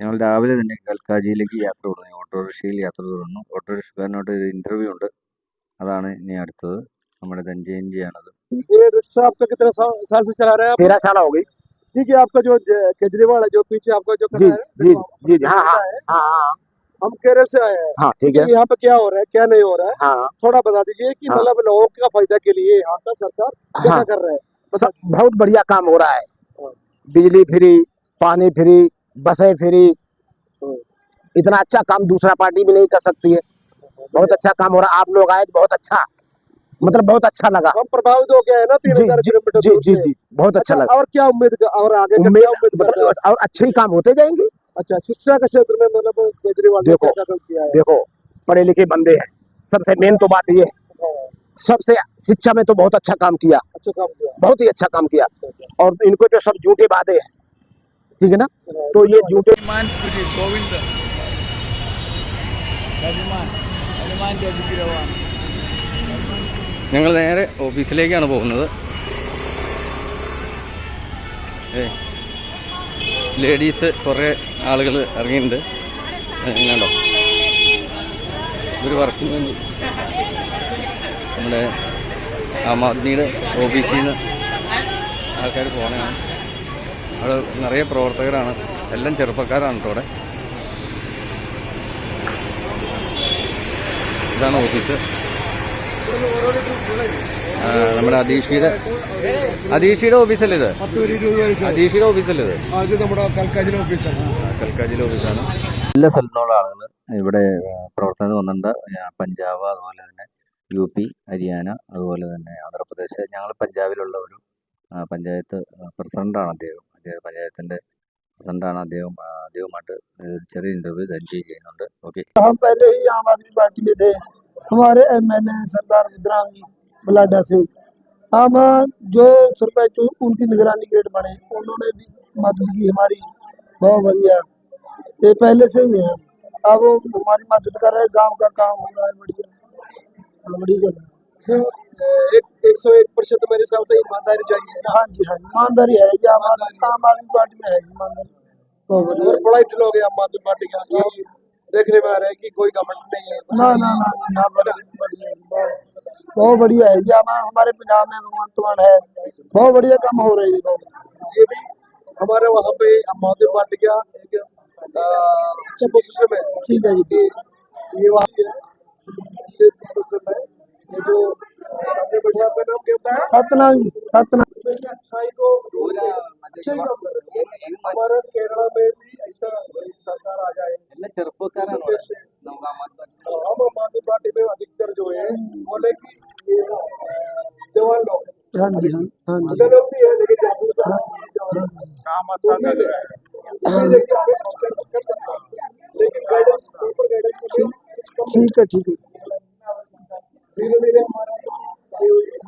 ഞങ്ങൾ രാവിലെ തന്നെ കൽക്കാജിയിലേക്ക് യാത്ര തുടങ്ങി ഓട്ടോറിക്ഷയിൽ യാത്ര തുടർന്നു ഓട്ടോറിക്ഷക്കാരനോട് ഒരു ഇൻ്റർവ്യൂ ഉണ്ട് അതാണ് ഇനി അടുത്തത് നമ്മുടെ ധനജയന്തിയാണത് ये रिक्शा आपका कितने साल साल से चला रहे हैं आप तेरह साल हो गई ठीक है आपका जो ज- केजरीवाल है जो पीछे आपका जो जी खड़ा है जी जो जी जी, हाँ हाँ है, हाँ हाँ हम केरल से आए हैं हाँ ठीक है कि यहाँ पे क्या हो रहा है क्या नहीं हो रहा है हाँ थोड़ा बता दीजिए कि हाँ। मतलब लोगों का फायदा के लिए यहाँ का सरकार क्या हाँ कर रहा है सब बहुत बढ़िया काम हो रहा है हाँ। बिजली फ्री पानी फ्री बसें फ्री। इतना अच्छा काम दूसरा पार्टी भी नहीं कर सकती है। बहुत अच्छा काम हो रहा आप लोग आए तो बहुत अच्छा मतलब बहुत अच्छा लगा। हम प्रभावित हो गए हैं ना तीन जी हज़ार जी किलोमीटर जी जी जी बहुत अच्छा लगा। और क्या उम्मीद और आगे उम्मीद? मतलब और अच्छे ही काम होते जाएँगे। अच्छा शिक्षा के क्षेत्र में मतलब केजरीवाल देखो। देखो पढ़े लिखे बंदे हैं। सबसे मेन तो बात ये है। सबसे शिक्षा में तो बहुत अच्छा काम किया। अच्छा काम किया। बहुत ही अच्छा काम किया। और इनको जो सब झूठे वादे हैं ठीक है ना हाँ, तो ये झूठे हनुमान पुरी गोविंद हनुमान हनुमान जयगिरवान ഞങ്ങൾ നേരെ ഓഫീസിലേക്കാണ് പോകുന്നത് ഏ ലേഡീസ് കുറേ ആളുകൾ ഇറങ്ങിയിട്ടുണ്ട് എങ്ങനെയുണ്ടോ ഇവർ വർക്കിന് വേണ്ടി നമ്മുടെ ആം ആദ്മിയുടെ ഓഫീസിൽ നിന്ന് ആൾക്കാർ പോകണതാണ് അവിടെ നിറയെ പ്രവർത്തകരാണ്. എല്ലാം ചെറുപ്പക്കാരാണ് കേട്ടോ അവിടെ. ഇതാണ് ഓഫീസ്. നമ്മുടെ അധീഷിയുടെ അധീഷിയുടെ ഓഫീസല്ലേ ഇത്? അധീഷിയുടെ ഓഫീസല്ലേ ഇത്? കൽക്കാജിലെ ഓഫീസാണ്. എല്ലാ സ്ഥലത്തുള്ള ആളുകൾ ഇവിടെ പ്രവർത്തനം വന്നിട്ടുണ്ട്. പഞ്ചാബ് അതുപോലെ തന്നെ യു പി ഹരിയാന അതുപോലെ തന്നെ ആന്ധ്രാപ്രദേശ്. ഞങ്ങൾ പഞ്ചാബിലുള്ള ഒരു പഞ്ചായത്ത് പ്രസിഡന്റാണ് അദ്ദേഹം. അദ്ദേഹം പഞ്ചായത്തിൻ്റെ പ്രസിഡൻ്റാണ് അദ്ദേഹം ആ, അദ്ദേഹവുമായിട്ട് ഒരു ചെറിയ ഇൻ്റർവ്യൂ ധനഞ്ജയ് ചെയ്യുന്നുണ്ട് ഓക്കെ हम पहले ही आम आदमी पार्टी में थे हमारे एमएलए सरदार रुद्राम जी बलाडा से हम जो सरपंच उनकी निगरानी ग्रेड बने उन्होंने भी मदद की हमारी बहुत बढ़िया ये पहले से ही है अब वो हमारी मदद कर रहे हैं गांव का काम हो रहा है बढ़िया हाँ, बढ़िया चल रहा है एक एक सौ एक प्रतिशत मेरे हिसाब से ईमानदारी चाहिए। हाँ जी हाँ ईमानदारी है ये आम आदमी पार्टी में है ईमानदारी। बहुत बढ़िया बड़ा लोग आम आदमी पार्टी का देखने में आ रहा है कि कोई गवर्नमेंट नहीं है। ना ना ना ना बढ़िया बहुत- बढ़िया है ये हमारे पंजाब में भगवंत मान है। बहुत बढ़िया काम हो रही है ये भी हमारे वहाँ पे आम आदमी पार्टी का एक अच्छा पोजिशन है। ठीक है जी। ये वहाँ पे है ये पोजीशन सतनाम हाँ जी सतनाम। अच्छाई को में भी ऐसा आ जाए आम आदमी पार्टी में अधिकतर जो। है। लेकिन लेकिन गाइडेंस प्रॉपर गाइडेंस ठीक है ठीक है।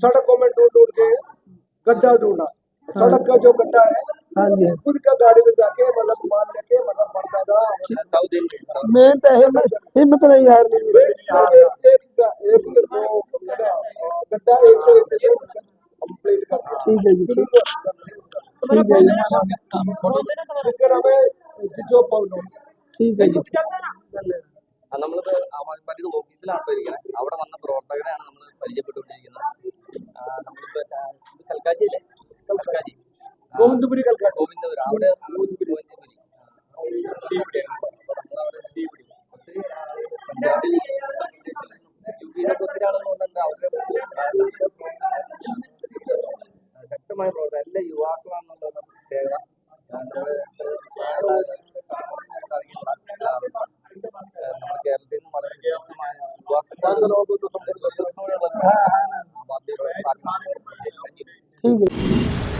सड़कों में ढूंढ ढूंढ के गड्ढा ढूंढा सड़क का जो गड्ढा है हाँ जी खुद का गाड़ी में जाके मतलब माल लेके मतलब बढ़ता था സൗത്ത് ഇന്ത്യൻ मैं तो हिम्मत हिम्मत नहीं यार मेरी एक एक एक वो गड्ढा गड्ढा एक सौ एक दिन कंप्लीट कर दिया ठीक है जी ठीक ठीक है जी फिर हमें जो बोलो ठीक है जी നമ്മളിത് ആം ആദ്മി പാർട്ടിയുടെ ഓഫീസിലാണ് ഇരിക്കുന്നത് അവിടെ വന്ന പ്രവർത്തകരെയാണ് നമ്മൾ പരിചയപ്പെട്ടുകൊണ്ടിരിക്കുന്നത് കൽക്കാജിയല്ലേ കൽക്കാജി ഗോവിന്ദപുരി കൽക്കാജി ഗോവിന്ദപുരം അവിടെ ഗോവിന്ദപുരി ഗോവിന്ദപുരി ഒത്തിരി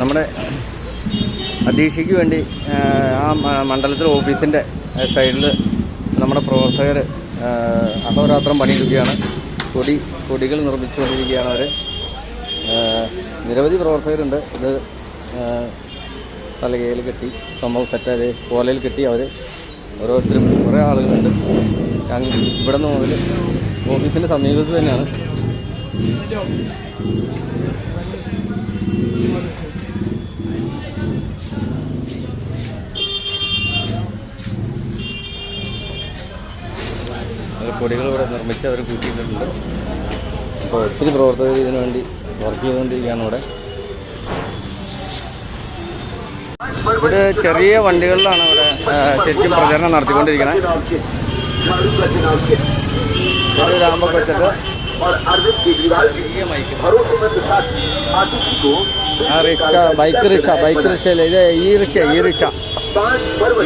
നമ്മുടെ അധീക്ഷയ്ക്ക് വേണ്ടി ആ, മണ്ഡലത്തിലെ ഓഫീസിന്റെ സൈഡിൽ നമ്മുടെ പ്രവർത്തകർ അഹോരാത്രം പണിയെടുക്കുകയാണ്. കൊടി കൊടികൾ നിർമ്മിച്ചുകൊണ്ടിരിക്കുകയാണ് അവർ നിരവധി പ്രവർത്തകരുണ്ട്. ഇത് തലകയിൽ കെട്ടി സംഭവം സെറ്റായത് കോലയിൽ കെട്ടി അവർ ഓരോരുത്തരും കുറേ ആളുകളുണ്ട്. ഞങ്ങൾ ഇവിടെ നിന്ന് മുതൽ ഓഫീസിന്റെ സമീപത്ത് തന്നെയാണ്. കൊടികൾ ഇവിടെ നിർമ്മിച്ച് അവർ കൂട്ടിയിട്ടുണ്ട്. അപ്പോൾ ഒത്തിരി പ്രവർത്തകർ ഇതിനു വേണ്ടി വർക്ക് ചെയ്തുകൊണ്ടിരിക്കുകയാണ് ഇവിടെ. ഇവിടെ ചെറിയ വണ്ടികളിലാണ് ഇവിടെ ശരിക്കും പ്രചരണം നടത്തിക്കൊണ്ടിരിക്കുന്നത് ചെറിയ ലാമ്പൊക്കെ വെച്ചിട്ട് ചെറിയ മൈക്ക് ആ റിക്ഷ ബൈക്ക് റിക്ഷ ബൈക്ക് റിക്ഷയിൽ ഇത് ഈ റിക്ഷ ഈ റിക്ഷ.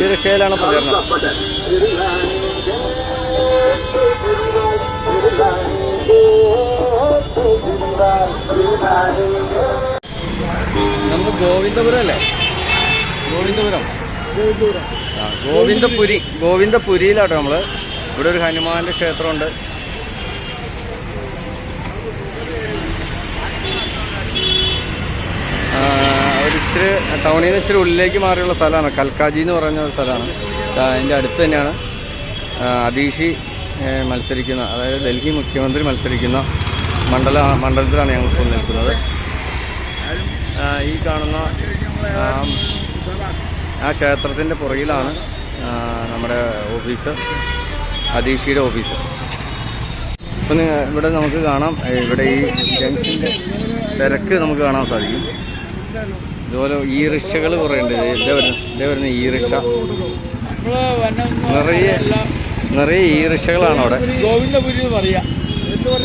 ഈ റിക്ഷയിലാണ് പ്രചരണം. നമ്മൾ ഗോവിന്ദപുരം അല്ലേ? ഗോവിന്ദപുരം. ഗോവിന്ദപുരി ഗോവിന്ദപുരിയിലാട്ടോ നമ്മൾ. ഇവിടെ ഒരു ഹനുമാന്റെ ക്ഷേത്രമുണ്ട്. ആ, ഒരു ഇച്ചിരി ടൗണിൽ നിന്ന് ഇച്ചിരി ഉള്ളിലേക്ക് മാറിയുള്ള സ്ഥലമാണ്. കൽക്കാജി എന്ന് പറയുന്ന ഒരു സ്ഥലമാണ്. അതിന്റെ അടുത്ത് തന്നെയാണ്. അതീഷി മത്സരിക്കുന്ന അതായത് ഡൽഹി മുഖ്യമന്ത്രി മത്സരിക്കുന്ന മണ്ഡല മണ്ഡലത്തിലാണ് ഞങ്ങൾ ഇപ്പോൾ നിൽക്കുന്നത്. ഈ കാണുന്ന ആ ക്ഷേത്രത്തിന്റെ പുറകിലാണ് നമ്മുടെ ഓഫീസ് അതീഷിയുടെ ഓഫീസ്. ഇപ്പം ഇവിടെ നമുക്ക് കാണാം ഇവിടെ ഈ ജംഗ്ഷന്റെ തിരക്ക് നമുക്ക് കാണാൻ സാധിക്കും. ഇതുപോലെ ഈ റിക്ഷകൾ കുറേ ഉണ്ട്. ഇതേ വരുന്ന ഈ റിക്ഷ നിറയെ നിറയെ ഈ റിക്ഷകളാണ് അവിടെ. ഗോവിന്ദപുരി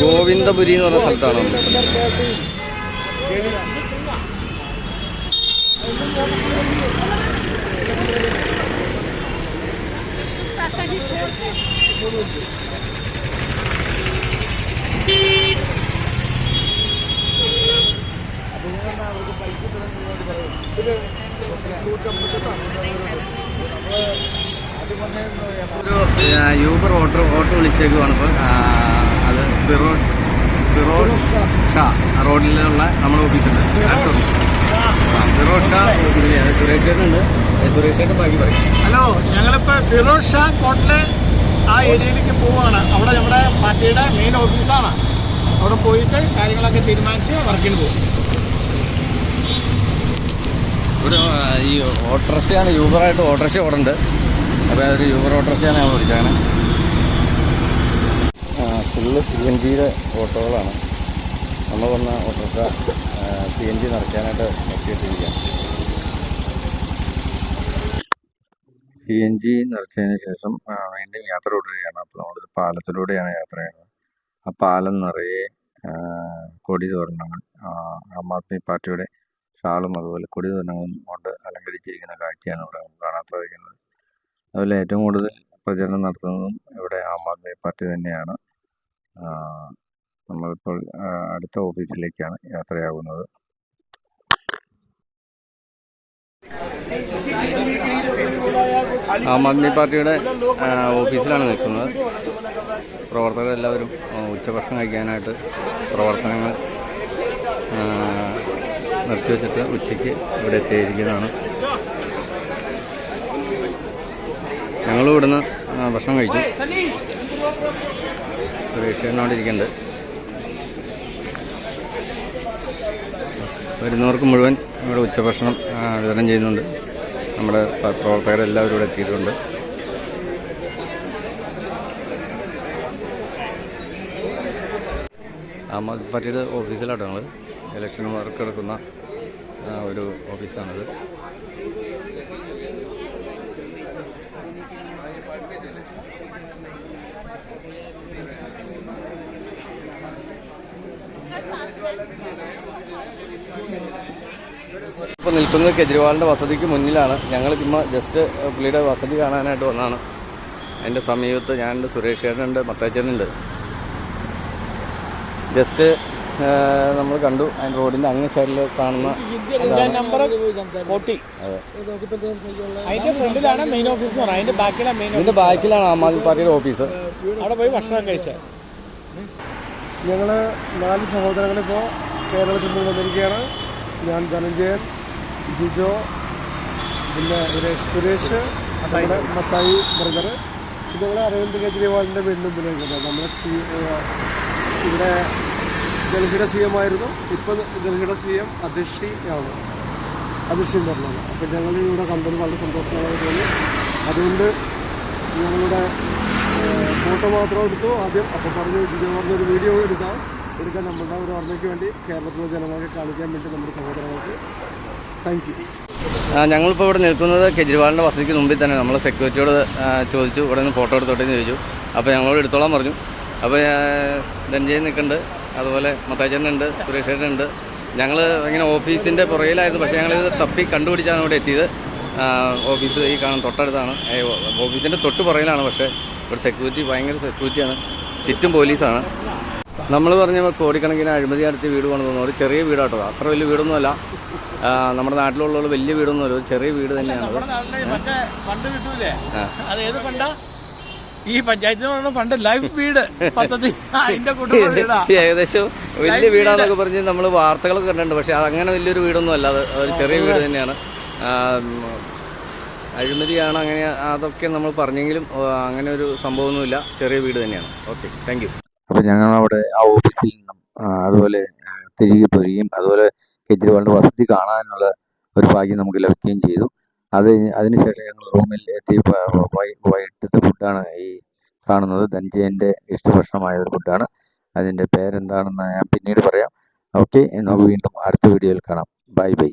ഗോവിന്ദപുരി എന്ന് പറഞ്ഞ സ്ഥലത്താണ് Thank ഒരു ആ, യൂബർ ഓട്ടോ ഓട്ടോ വിളിച്ചേക്കുവാണ് ഇപ്പോൾ അത് ഫിറോസ് ഫിറോസ് ഷാ റോഡിലുള്ള നമ്മുടെ ഓഫീസുണ്ട്. ഫിറോസ് ഷാ സുരേഷ് ചേട്ടനുണ്ട്. സുരേഷ് ചേട്ടൻ ബാക്കി പറയും. ഹലോ ഞങ്ങളിപ്പോൾ ഫിറോസ് ഷാ കോട്ടിലെ ആ ഏരിയയിലേക്ക് പോവുകയാണ് അവിടെ നമ്മുടെ പാർട്ടിയുടെ മെയിൻ ഓഫീസാണ് അവിടെ പോയിട്ട് കാര്യങ്ങളൊക്കെ തീരുമാനിച്ച് വർക്കിന് പോകും. ഇവിടെ ഈ ഓട്ടോറിക്ഷയാണ് യൂബറായിട്ട് ഓട്ടോറിക്ഷ ഓടുന്നുണ്ട് അപ്പോൾ അതൊരു യൂബർ ഓട്ടോറിക്ഷയാണ് ഞങ്ങൾ വിളിച്ചാണ് ഫുള്ള് സി എൻ ജിയുടെ ഓട്ടോകളാണ്. നമ്മൾ വന്ന ഓട്ടോറിക്ഷ സി എൻ ജി നിറയ്ക്കാനായിട്ട് എത്തിയിട്ടിരിക്കുക സി എൻ ജി നിറച്ചതിന് ശേഷം വീണ്ടും യാത്ര തുടരുകയാണ്. അപ്പോൾ നമ്മളൊരു പാലത്തിലൂടെയാണ് യാത്ര ചെയ്യുന്നത്. ആ പാലം നിറയെ കൊടി തോരണങ്ങൾ ആ, ആദ്മി പാർട്ടിയുടെ ഷാളും അതുപോലെ കൊടി തോരണങ്ങളും കൊണ്ട് അലങ്കരിച്ചിരിക്കുന്ന കാഴ്ചയാണ് ഇവിടെ കാണാൻ സാധിക്കുന്നത്. അതുപോലെ ഏറ്റവും കൂടുതൽ പ്രചരണം നടത്തുന്നതും ഇവിടെ ആം ആദ്മി പാർട്ടി തന്നെയാണ്. നമ്മളിപ്പോൾ അടുത്ത ഓഫീസിലേക്കാണ് യാത്രയാകുന്നത് ആം ആദ്മി പാർട്ടിയുടെ ഓഫീസിലാണ് നിൽക്കുന്നത്. പ്രവർത്തകരെല്ലാവരും ഉച്ചഭക്ഷണം കഴിക്കാനായിട്ട് പ്രവർത്തനങ്ങൾ നിർത്തിവെച്ചിട്ട് ഉച്ചയ്ക്ക് ഇവിടെ എത്തിയിരിക്കുന്നതാണ്. ഞങ്ങളും ഇവിടുന്ന് ഭക്ഷണം കഴിച്ചു. സുരേഷ് ഇരിക്കുന്നുണ്ട്. വരുന്നവർക്ക് മുഴുവൻ ഇവിടെ ഉച്ചഭക്ഷണം വിതരണം ചെയ്യുന്നുണ്ട്. നമ്മുടെ പ്രവർത്തകരെല്ലാവരും ഇവിടെ എത്തിയിട്ടുണ്ട്. ആം ആദ്മി പാർട്ടിയുടെ ഓഫീസിലാണ് ഞങ്ങൾ ഇലക്ഷൻ വർക്ക് എടുക്കുന്ന ഒരു ഓഫീസാണിത്. ഇപ്പോൾ നിൽക്കുന്നത് കെജ്രിവാളിന്റെ വസതിക്ക് മുന്നിലാണ്. ഞങ്ങൾ ഇമ്മ ജസ്റ്റ് പുള്ളിയുടെ വസതി കാണാനായിട്ട് വന്നാണ് എന്റെ സമീപത്ത് ഞാനുണ്ട് സുരേഷ് ചേട്ടനുണ്ട് മത്താച്ചേട്ടനുണ്ട് ജസ്റ്റ് നമ്മൾ കണ്ടു. അതിന്റെ റോഡിന്റെ അങ്ങേ സൈഡിൽ കാണുന്ന നമ്പർ കോട്ടി. അതിന്റെ ഫ്രണ്ടിലാണ് മെയിൻ ഓഫീസ് എന്ന് പറയുന്നത്. അതിന്റെ ബാക്കിലാണ് മെയിൻ ഇതിന്റെ ബാക്കിലാണ് ആം ആദ്മി പാർട്ടിയുടെ ഓഫീസ് അവിടെ പോയി ഭക്ഷണം കഴിച്ചത് ഞങ്ങൾ നാല് സഹോദരങ്ങളിപ്പോൾ കേരളത്തിൽ നിന്ന് വന്നിരിക്കുകയാണ്. ഞാൻ ധനഞ്ജയൻ ജിജോ പിന്നെ സുരേഷ്. മത്തായി ബ്രദർ ഇതുപോലെ അരവിന്ദ് കെജ്രിവാളിന്റെ വീടിന് മുമ്പിലേക്ക് നമ്മുടെ ഇവിടെ ഡൽഹിയുടെ സി എം ആയിരുന്നു. ഇപ്പം ഡൽഹിയുടെ സി എം അധ്യക്ഷി ആണ് അധ്യക്ഷൻ പറഞ്ഞത്. അപ്പം ഞങ്ങൾ ഇവിടെ കണ്ടത് വളരെ സന്തോഷമായി തോന്നി. അതുകൊണ്ട് ഞങ്ങളുടെ ഫോട്ടോ മാത്രം എടുത്തു. ആദ്യം അപ്പോൾ പറഞ്ഞു പറഞ്ഞൊരു വീഡിയോ എടുക്കാം. എടുക്കാൻ നമ്മളുടെ ഒരു ഓർമ്മയ്ക്ക് വേണ്ടി കേരളത്തിലെ ജനങ്ങൾക്ക് കാണിക്കാൻ വേണ്ടി നമ്മുടെ സഹോദരങ്ങൾക്ക് താങ്ക് യു ഞങ്ങളിപ്പോൾ ഇവിടെ നിൽക്കുന്നത് കെജ്രിവാളിന്റെ വസതിക്ക് മുമ്പിൽ തന്നെ. നമ്മൾ സെക്യൂരിറ്റിയോട് ചോദിച്ചു. ഇവിടെ നിന്ന് ഫോട്ടോ എടുത്തോട്ടെന്ന് ചോദിച്ചു. അപ്പോൾ ഞങ്ങളോട് എടുത്തോളാൻ പറഞ്ഞു. അപ്പോൾ ഞാൻ ദഞ്ചയിൽ നിൽക്കുന്നുണ്ട്. അതുപോലെ മത്താച്ചേട്ടനുണ്ട് സുരേഷ് ചേട്ടനുണ്ട് ഞങ്ങൾ ഇങ്ങനെ ഓഫീസിന്റെ പുറകിലായിരുന്നു പക്ഷേ ഞങ്ങളിത് തപ്പി കണ്ടുപിടിച്ചാണ് ഇവിടെ എത്തിയത്. ഓഫീസ് ഈ കാണാൻ തൊട്ടടുത്താണ്. ഓഫീസിന്റെ തൊട്ട് പുറകിലാണ് പക്ഷേ ഇവിടെ സെക്യൂരിറ്റി ഭയങ്കര സെക്യൂരിറ്റിയാണ് ചുറ്റും പോലീസാണ്. നമ്മൾ പറഞ്ഞ കോടിക്കണക്കിന് അഴിമതി നടത്തി വീട് കൊണ്ടുവന്നു ഒരു ചെറിയ വീടാട്ടോ അത്ര വലിയ വീടൊന്നുമല്ല. നമ്മുടെ നാട്ടിലുള്ള വലിയ വീടൊന്നുമല്ല ഒരു ചെറിയ വീട് തന്നെയാണ് ഈ പഞ്ചായത്ത് പണ്ട് ഫണ്ട് ലൈഫ് വീട്. പദ്ധതി. അതിന്റെ കുടുംബ വീടാ. ഏകദേശം വലിയ വീടാന്നൊക്കെ പറഞ്ഞ് നമ്മൾ വാർത്തകളൊക്കെ കണ്ടിട്ടുണ്ട്. പക്ഷെ അതങ്ങനെ അങ്ങനെ വലിയൊരു വീടൊന്നും അല്ല. അത് ഒരു ചെറിയ വീട് തന്നെയാണ്. അഴിമതിയാണ് അങ്ങനെ അതൊക്കെ നമ്മൾ പറഞ്ഞെങ്കിലും അങ്ങനെ ഒരു സംഭവമൊന്നുമില്ല. ചെറിയ വീട് തന്നെയാണ്. ഓക്കെ താങ്ക് യു അപ്പോൾ ഞങ്ങൾ അവിടെ ആ ഓഫീസിൽ നിന്നും അതുപോലെ തിരികെ പോരുകയും അതുപോലെ കെജ്രിവാളിന്റെ വസതി കാണാനുള്ള ഒരു ഭാഗ്യം നമുക്ക് ലഭിക്കുകയും ചെയ്തു. അത് അതിനുശേഷം ഞങ്ങൾ റൂമിൽ എത്തി വൈകിട്ടത്തെ ഫുഡാണ് ഈ കാണുന്നത്. ധനജയന്റെ ഇഷ്ടഭക്ഷണമായ ഒരു ഫുഡാണ്. അതിന്റെ പേരെന്താണെന്ന് ഞാൻ പിന്നീട് പറയാം. ഓക്കെ നമുക്ക് വീണ്ടും അടുത്ത വീഡിയോയിൽ കാണാം. Bye bye.